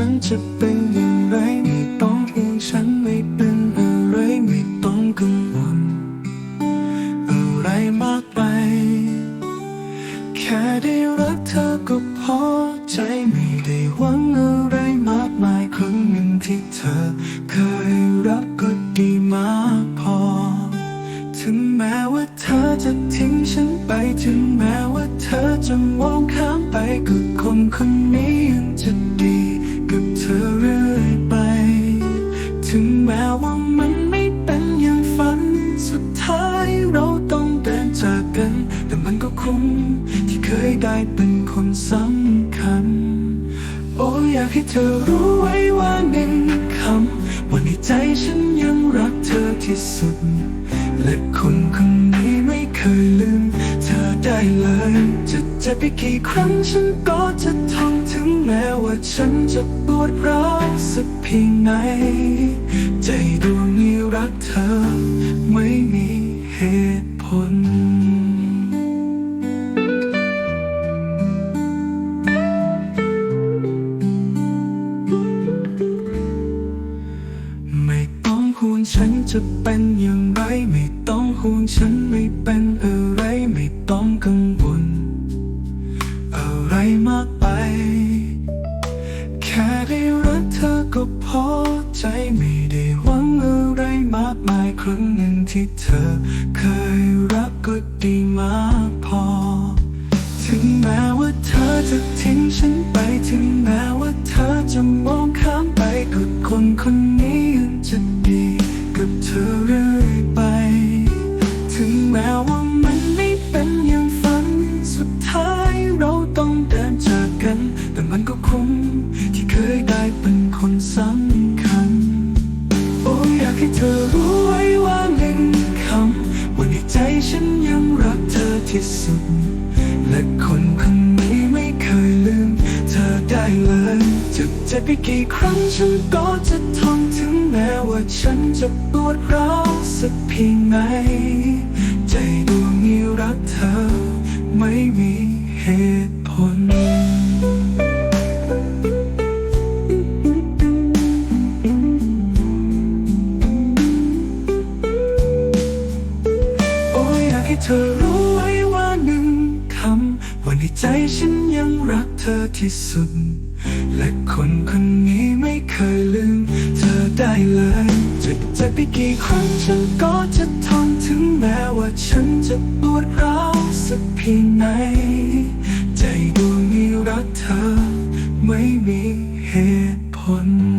ฉันจะเป็นอย่างไรไม่ต้องห่วงฉันไม่เป็นอะไรไม่ต้องกังวลอะไรมากไป แค่ได้รักเธอก็พอใจไม่ได้หวังอะไรมากมายครั้งหนึ่งที่เธอ เคยรักก็ดีมากพอ ถึงแม้ว่าเธอจะทิ้งฉันไปถึงแม้ว่าเธอจะมองข้ามไปก็คนคนนี้ยังจะ เคยเป็นคนสำคัญ โอ้อยากให้เธอรู้ไว้ว่าหนึ่งคำว่าในใจฉันยังรักเธอที่สุด และคนคนนี้ไม่เคยลืม เธอได้เลย จะเจ็บไปกี่ครั้งฉันก็จะทนถึงแม้ว่าฉันจะปวดร้าวสักเพียงไหน ใจดวงนี้รักเธอ นจะเป็นอย่างไรไม่ต้องห่วงฉันไม่เป็นอะไรไม่ต้องกังวล อะไรมากไป แค่ได้รักเธอก็พอใจไม่ได้หวังอะไรมากมายครั้งหนึ่งที่เธอ เคยรักก็ดีมากพอ ถึงแม้ว่าเธอจะทิ้งฉันไปถึงแม้ว่าเธอจะมองข้ามไปก็คนคน รักเธอที่สุด และคนคนนี้ไม่เคยลืม เธอได้เลยจะเจ็บไปกี่ครั้งฉันก็จะทนถึงแม้ว่าฉันจะปวดร้าวสักเพียงไหน ให้เธอรู้ไว้ว่าหนึ่งคำว่าในใจฉันยังรักเธอที่สุด และคนคนนี้ไม่เคยลืม เธอได้เลยจะจ็บไปกี่ครั้งฉันก็จะทนถึงแม้ว่าฉันจะปวดร้าวสักเพียงไหน ใจดวงนี้รักเธอ ไม่มีเหตุผล